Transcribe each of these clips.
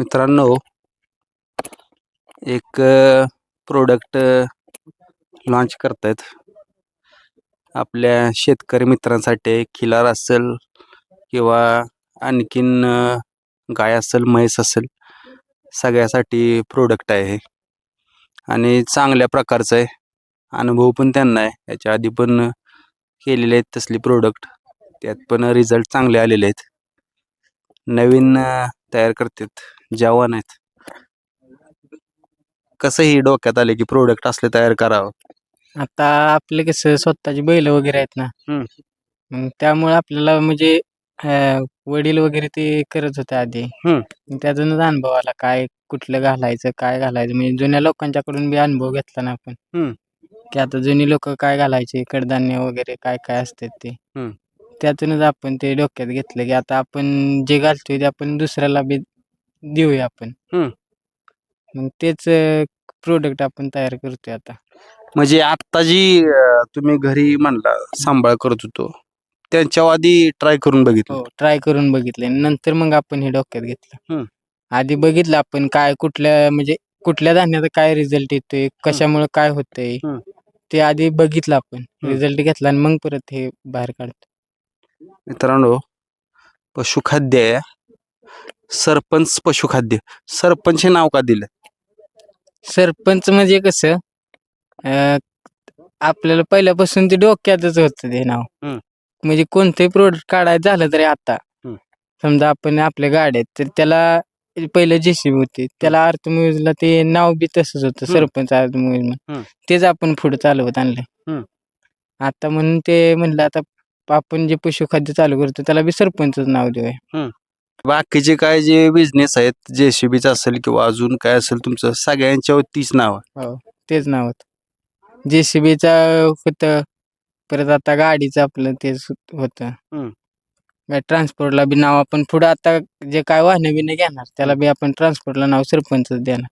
मित्रांनो एक product launch करतायत. आपल्या शेतकरी मित्रांसाठी खिलार असेल किंवा आणखीन गाय असेल म्हैस असेल सगळ्यासाठी प्रोडक्ट आहे. आणि चांगल्या प्रकारचं आहे. अनुभव पण त्यांना आहे. याच्या आधी पण केलेले आहेत तसले प्रोडक्ट त्यात पण रिझल्ट चांगले आलेले आहेत. नवीन तयार करतात. जवान आहेत कसं ही डोक्यात आले की प्रोडक्ट असले तयार करावं आता आपले कसं स्वतःची बैल वगैरे आहेत ना हम्म. मग त्यामुळे आपल्याला म्हणजे अं, वडील वगैरे ते करत होते आधी हम्म. मग त्यातूनच अनुभव आला काय कुठलं घालायचं काय घालायचं म्हणजे जुन्या लोकांच्याकडून बी अनुभव घेतला ना आपण. की आता जुनी लोक काय घालायचे कडधान्य वगैरे काय काय असतात ते हम्म. त्यातूनच आपण ते डोक्यात घेतलं की आता आपण जे घालतोय ते आपण दुसऱ्याला बी देऊया आपण. हम्म. मग तेच प्रोडक्ट आपण तयार करतोय आता. म्हणजे आत्ता जी अ, तुम्ही घरी म्हणला सांभाळ करत होतो त्यांच्या आधी ट्राय करून बघितलं. हो ट्राय करून बघितले. नंतर मग आपण हे डोक्यात घेतलं. आधी बघितलं आपण काय कुठल्या म्हणजे कुठल्या धान्याचा काय रिझल्ट येतोय कशामुळे काय होतंय हम्म. ते आधी बघितलं आपण. रिझल्ट घेतला आणि मग परत हे बाहेर काढतो मित्रांनो पशुखाद्य आहे. सरपंच पशुखाद्य सरपंच हे नाव का दिलं सरपंच म्हणजे कसं अं, आपल्याला पहिल्यापासून ते डोक्यातच होतं ते नाव हम्म. म्हणजे कोणतंही प्रोडक्ट काढायचं झालं तरी आता हम्म. समजा आपण आपल्या गाड्यात तर त्याला पहिलं जेसीबी होती त्याला अर्थमुजला ते नाव बी तसंच होतं हम्म. सरपंच अर्थमुज हम्म. तेच आपण पुढे चालवत आणले हम्म. आता म्हणून ते म्हणलं आता आपण जे पशुखाद्य चालू करतो त्याला बी सरपंचच नाव देऊया बाकीचे काय जे बिझनेस आहेत जेसीबीच असेल किंवा अजून काय असेल तुमचं सगळ्यांच्यावर तीच नाव हो तेच नाव होतं जेसीबीचा होतं परत आता गाडीचं आपलं तेच होतं. ट्रान्सपोर्टला बी नाव आपण पुढं आता जे काय वाहनं बिनं घेणार त्याला बी आपण ट्रान्सपोर्टला नाव सरपंचच देणार.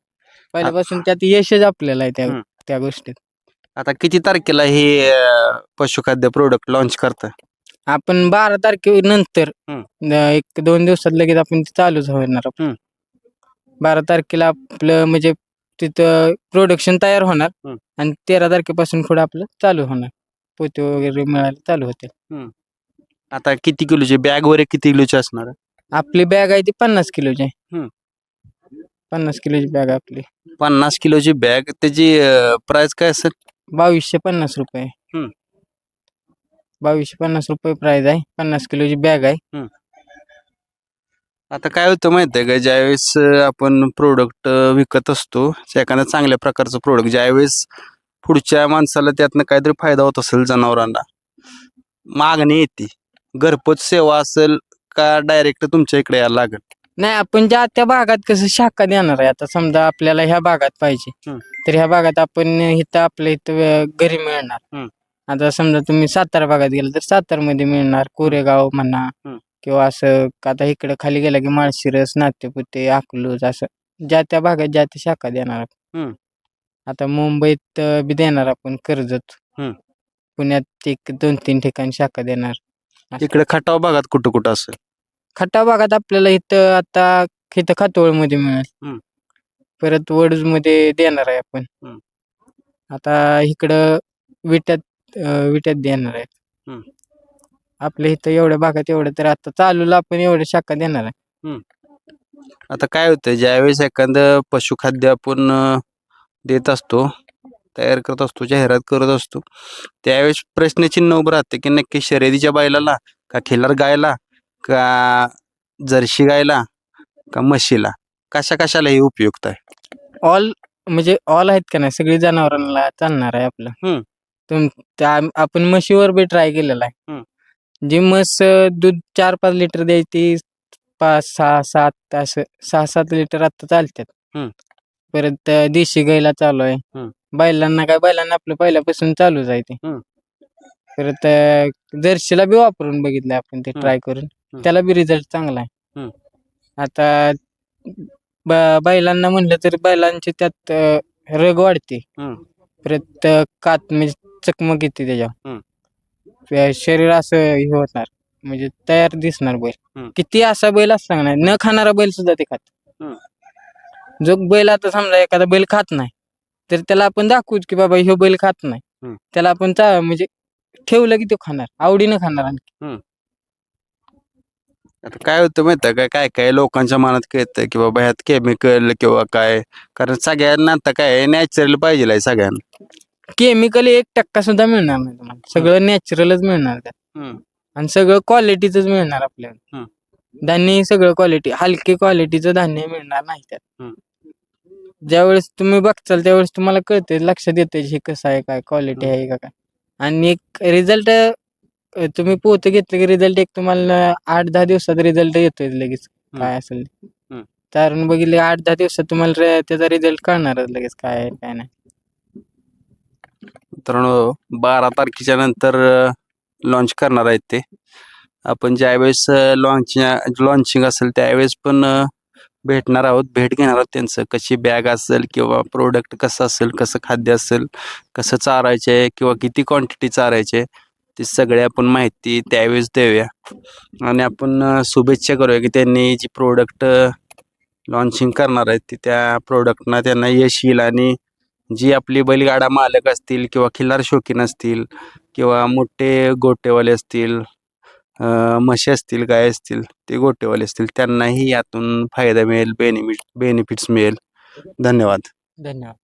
पहिल्यापासून त्यात यशच आपल्याला आहे त्या हम्म. त्या गोष्टीत. आता किती तारखेला हे अ, पशुखाद्य प्रोडक्ट लॉन्च करता? आपण बारा तारखेनंतर हम्म. न- एक दोन दिवसात लगेच आपण ते चालूच होणार आपण. हम्म. बारा तारखेला आपलं म्हणजे तिथं प्रोडक्शन तयार होणार हम्म. आणि तेरा तारखेपासून पुढे आपलं चालू होणार पोते वगैरे मिळायला चालू होते आता किती किलोची बॅग वगैरे किती किलोची असणार आहे? आपली बॅग आहे ती पन्नास किलोची आहे हम्म. पन्नास किलोची बॅग आपली पन्नास किलोची बॅग त्याची प्राइस काय असेल बावीसशे पन्नास रुपये हम्म. बावीसशे पन्नास रुपये प्राइस आहे. पन्नास किलोची बॅग आहे. आता काय होतं माहिती आहे का? ज्यावेळेस अ, आपण प्रोडक्ट विकत असतो एखाद्या चांगल्या प्रकारचं प्रोडक्ट ज्यावेळेस पुढच्या माणसाला त्यातनं काहीतरी फायदा होत असेल जनावरांना मागणी येते. घरपोच सेवा असेल का डायरेक्ट तुमच्या इकडे यायला लागेल? नाही आपण ज्या त्या भागात कसं शाखा देणार आहे. आता समजा आपल्याला ह्या भागात पाहिजे. हम्म. तर ह्या भागात आपण इथं आपल्या इथं अं, घरी मिळणार. हम्म. आता समजा तुम्ही सातारा भागात गेला तर सातारमध्ये मिळणार कोरेगाव म्हणा हम्म. किंवा असं आता इकडे खाली गेला की माळशिरस नातेपुते अकलूज असं ज्या त्या भागात ज्या त्या शाखा देणार आपण. आता मुंबईत अं, बी देणार आपण कर्जत हम्म. पुण्यात एक दोन तीन ठिकाणी शाखा देणार असं. इकडे खटाव भागात कुठं कुठं असेल खटा भागात आपल्याला इथं आता इथं खातोळमध्ये मिळेल हम्म. परत वडूजमध्ये देणार आहे आपण हम्म. आता इकडं विट्यात अं, विट्यात देणार आहे हम्म. आपल्या इथं एवढ्या भागात एवढं तर आता चालूला आपण एवढ्या शाखा देणार आहे. आता काय होतं ज्यावेळेस एखादं पशुखाद्य आपण अ, देत असतो तयार करत असतो जाहिरात करत असतो त्यावेळेस प्रश्नचिन्ह उभं राहते की नक्की शर्यतीच्या बैलाला का खिल्लार गायला का जर्शी गायला का म्हशीला कशा कशाला हे उपयुक्त आहे? ऑल म्हणजे ऑल आहेत का नाही? सगळी जनावरांना चालणार आहे आपलं. हम्म. तुम त्या आपण म्हशीवर बी ट्राय केलेला आहे जी म्हस अं, दूध चार पाच लिटर द्यायची पाच सहा सात असं सहा सात लिटर आता चालतात हम्म. परत अं, देशी गाईला चालू आहे हम्म. बैलांना काय बैलांना आपलं पहिल्यापासून चालूच आहे ते हम्म. परत अं, जर्सीला बी वापरून बघितलं आपण ते हम्म. ट्राय करून हम्म. त्याला बी रिझल्ट चांगला आहे हम्म. आता ब- बैलांना म्हणलं तर बैलांचे त्यात अं, रग वाढते हम्म. परत अं, कात म्हणजे चकमक येते त्याच्यावर हम्म. त्या शरीर असं हे होणार म्हणजे तयार दिसणार बैल हम्म. किती असा बैल का नाही न खाणारा बैल सुद्धा ते खात हम्म. जो बैल आता समजा एखादा बैल खात नाही तर त्याला आपण दाखवूच की बाबा ह्यो बैल खात नाही हम्म. त्याला आपण चा- म्हणजे ठेवलं की तो खाणार आवडीनं खाणार आणखी आता काय होतं माहिती आहे का काय काय लोकांच्या मनात कळतं की बाबा ह्यात केमिकल किंवा काय कारण सगळ्यांना आता काय नॅचरल पाहिजे सगळ्यांना केमिकल एक टक्का सुद्धा मिळणार नाही तुम्हाला. सगळं नॅचरलच मिळणार त्यात. आणि सगळं क्वालिटीच मिळणार आपल्याला. धान्य हे सगळं क्वालिटी हलके क्वालिटीचं धान्य मिळणार नाही त्यात. ज्यावेळेस तुम्ही बघचाल त्यावेळेस तुम्हाला कळते लक्षात येते हे कसं आहे काय क्वालिटी आहे का काय. आणि एक रिझल्ट तुम्ही पोतं घेतलं की रिझल्ट एक तुम्हाला आठ दहा दिवसात रिझल्ट येतोय लगेच. काय असेल. कारण बघितले आठ दहा दिवसात तुम्हाला त्याचा रिझल्ट कळणारच लगेच काय आहे काय नाही. मित्रांनो बारा तारखेच्या नंतर लॉन्च करणार आहेत ते. आपण ज्यावेळेस लॉन्च लॉन्चिंग असेल त्यावेळेस पण भेटणार आहोत. भेट घेणार आहोत त्यांचं. कशी बॅग असेल किंवा प्रोडक्ट कसं असेल कसं खाद्य असेल कसं चारायचं आहे किंवा किती क्वांटिटी चारायचे ते सगळे आपण माहिती त्यावेळेस देऊया. आणि आपण शुभेच्छा करूया की त्यांनी जी प्रोडक्ट लॉन्चिंग करणार आहेत ती त्या प्रोडक्टना त्यांना यश येईल आणि जी आपली बैलगाडा मालक असतील किंवा खिल्लार शौकीन असतील किंवा मोठे गोटेवाले असतील म्हशी असतील गाय असतील ते गोटेवाले असतील त्यांनाही यातून फायदा मिळेल बेनिफिट बेनिफिट्स मिळेल. धन्यवाद. धन्यवाद.